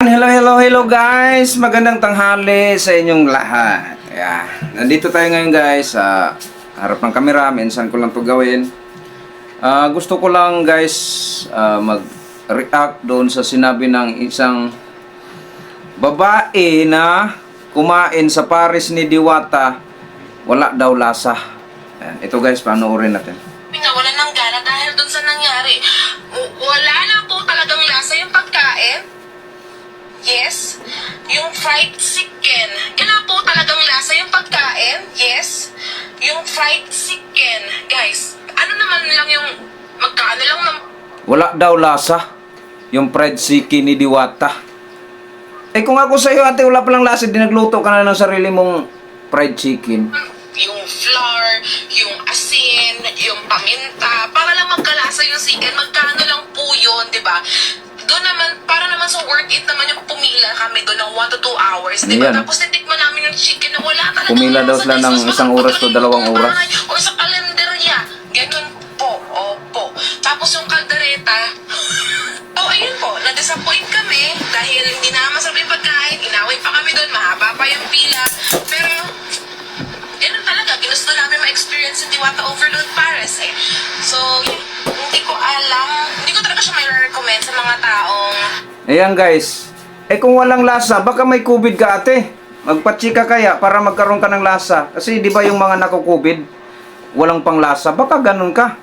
Hello, hello, hello guys! Magandang tanghali sa inyong lahat. Yeah. Nandito tayo ngayon guys sa harap ng kamera. Minsan ko lang to gawin. Ah, gusto ko lang guys ah, mag-react doon sa sinabi ng isang babae na kumain sa Paris ni Diwata. Wala daw lasa. Ayan. Ito guys, panoorin natin. Pinawalan ng gana dahil dun sa nangyari. Wala na po talagang lasa yung pagkain. Yes. Yung fried chicken. Wala po talagang lasa yung pagkain. Yes. Yung fried chicken. Guys, ano naman lang yung magkano lang ng Wala daw lasa. Yung fried chicken ni Diwata. Eh kung ako sa'yo ate, wala palang lasa, dinagluto ka na ng sarili mong fried chicken. yung flour, yung asin, yung paminta, para lang magkalasa yung chicken. Magkano lang po yun, di ba? Doon naman, naman sa worth it naman yung pumila kami doon ng 1 to 2 hours, di ba? Ayan. Tapos natikman namin yung chicken na wala talaga. Pumila daw sila ng isang oras to dalawang oras. O sa kalendarya. Ganun po, opo. Tapos yung kaldereta, Oh, ayun po, na-disappoint kami dahil hindi na Ayan guys. Eh kung walang lasa, baka may COVID ka ate. Magpatsika kaya para magkaroon ka ng lasa. Kasi di ba yung mga naku-COVID, walang pang lasa. Baka ganun ka.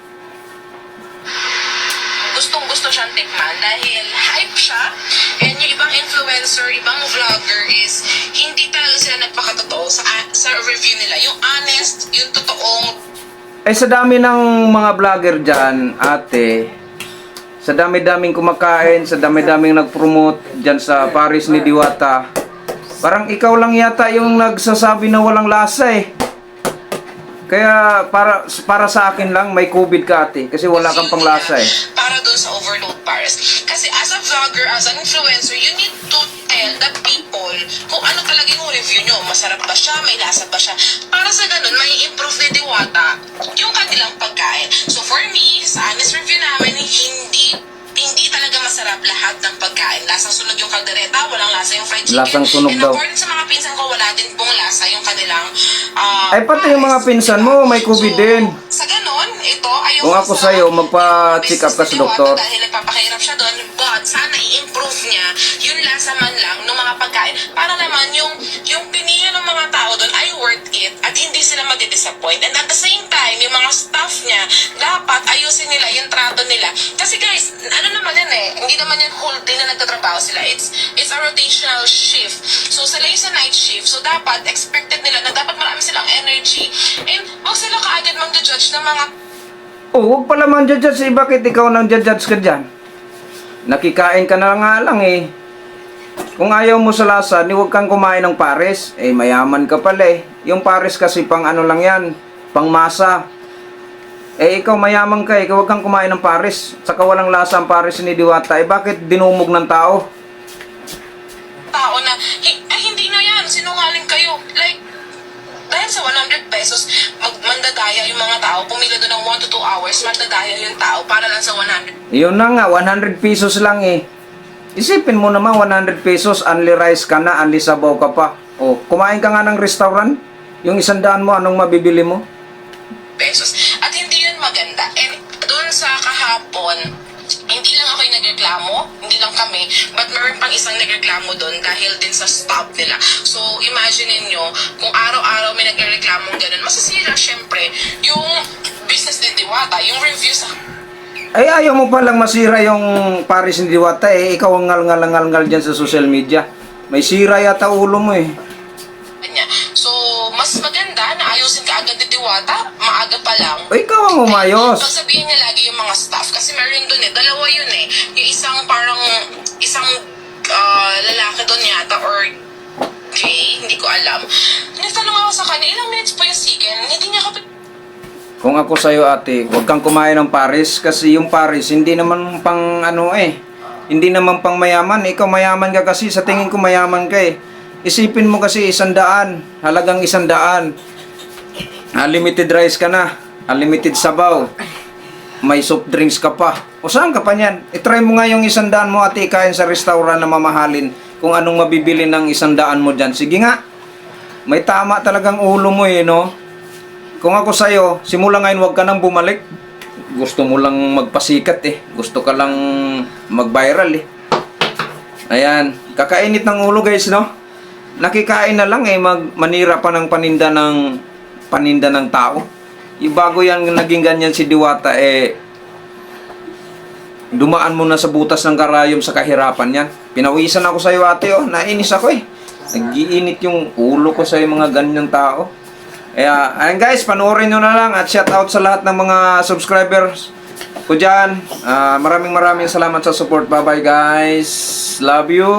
gustong gusto siyang tikman dahil hype siya and yung ibang influencer, ibang vlogger is hindi talaga sila nagpakatotoo sa, sa review nila. Yung honest, yung totoong Eh sa dami ng mga vlogger dyan, ate, sa dami-daming kumakain, sa dami-daming nag-promote dyan sa Paris ni Diwata, parang ikaw lang yata yung nagsasabi na walang lasa eh. Kaya para para sa akin lang may COVID ka ate kasi wala kang panglasa eh. para doon sa overload Paris. Kasi as a vlogger, as an influencer, you need to tell the people kung ano talaga yung review nyo. Masarap ba siya? May lasa ba siya? Para sa ganun, may improve ni Diwata yung kanilang pagkain. So for me, sa honest review talaga lahat ng pagkain. Lasang sunog yung kaldereta, walang lasa yung fried chicken. Lasang sunog And daw. according sa mga pinsan ko, wala din pong lasa yung kanilang ah, Ay, pati yung mga pinsan mo, may COVID So, din. Sa ganun, ito, ayaw Kung ako sa'yo, magpa-check up ka sa doktor. Dahil nagpapakahirap siya doon, but sana i-improve niya yung lasa man lang ng mga pagkain para naman yung yung pinili ng mga tao doon ay worth it at hindi sila madi-disappoint. And at the same time, yung mga staff niya, dapat ayusin nila yung whole day na nagtatrabaho sila. It's it's a rotational shift. So sila yung sa night shift. So dapat expected nila na dapat marami silang energy. And wag sila kaagad mag-judge ng mga Oh, huwag pala man judge eh. Bakit ikaw nang judge ka dyan? Nakikain ka na nga lang eh. Kung ayaw mo sa lasa, ni huwag kang kumain ng pares. Eh, mayaman ka pala eh. Yung pares kasi pang ano lang yan, pang masa. Eh, ikaw mayaman ka eh. Huwag kang kumain ng pares. Saka walang lasa ang pares ni Diwata. Eh, bakit dinumog ng tao? tao na, "Hi- ay hindi na yan, sinungaling kayo. Like, dahil sa 100 pesos, mag mandadaya yung mga tao, pumila doon ng 1 to 2 hours, mandadaya yung tao para lang sa 100 Yun na nga, 100 pesos lang eh. Isipin mo naman, 100 pesos, only rice ka na, only sabaw ka pa. O, kumain ka nga ng restaurant, yung isandaan mo, anong mabibili mo? pesos. Kahapon, hindi lang ako yung nagreklamo, hindi lang kami, but meron pang isang nagreklamo doon dahil din sa stop nila. So, imagine niyo kung araw-araw may nagreklamo ganun, masasira syempre yung business ni Diwata, yung review sa Ay, ayaw mo palang masira yung Paris ni Diwata eh. Ikaw ang ngal-ngal-ngal dyan sa social media. May sira yata ulo mo eh. Ayusin ka agad ni Diwata, maaga pa lang. O, ikaw ang umayos. Pagsabihin niya lagi yung mga staff kasi meron doon eh, dalawa yun eh. Yung isang parang, isang ah, lalaki doon yata or gay, hindi ko alam. Nagtanong ako sa kanya, ilang minutes po yung chicken? Hindi niya kapit Kung ako sa'yo ate, huwag kang kumain ng Paris kasi yung Paris hindi naman pang ano eh. Hindi naman pang mayaman. Ikaw mayaman ka kasi sa tingin ko mayaman ka eh. Isipin mo kasi isandaan, halagang isandaan. Unlimited rice ka na, unlimited sabaw. may soft drinks ka pa. O saan ka pa niyan? I-try mo nga yung isandaan mo at ikain sa restaurant na mamahalin kung anong mabibili ng isandaan mo dyan. Sige nga, may tama talagang ulo mo eh, no? Kung ako sa'yo, simula ngayon huwag ka nang bumalik. Gusto mo lang magpasikat eh. Gusto ka lang mag-viral eh. Ayan, kakainit ng ulo guys, no? Nakikain na lang eh, mag manira pa ng paninda ng paninda ng tao. Yung bago yan naging ganyan si Diwata eh dumaan mo na sa butas ng karayom sa kahirapan yan. Pinawisan ako sa iyo ate oh, nainis ako eh. Nagiinit yung ulo ko sa mga ganyang tao. Kaya, ayan guys, panoorin nyo na lang at shout out sa lahat ng mga subscribers ko dyan. Ah, maraming maraming salamat sa support. Bye bye guys. Love you.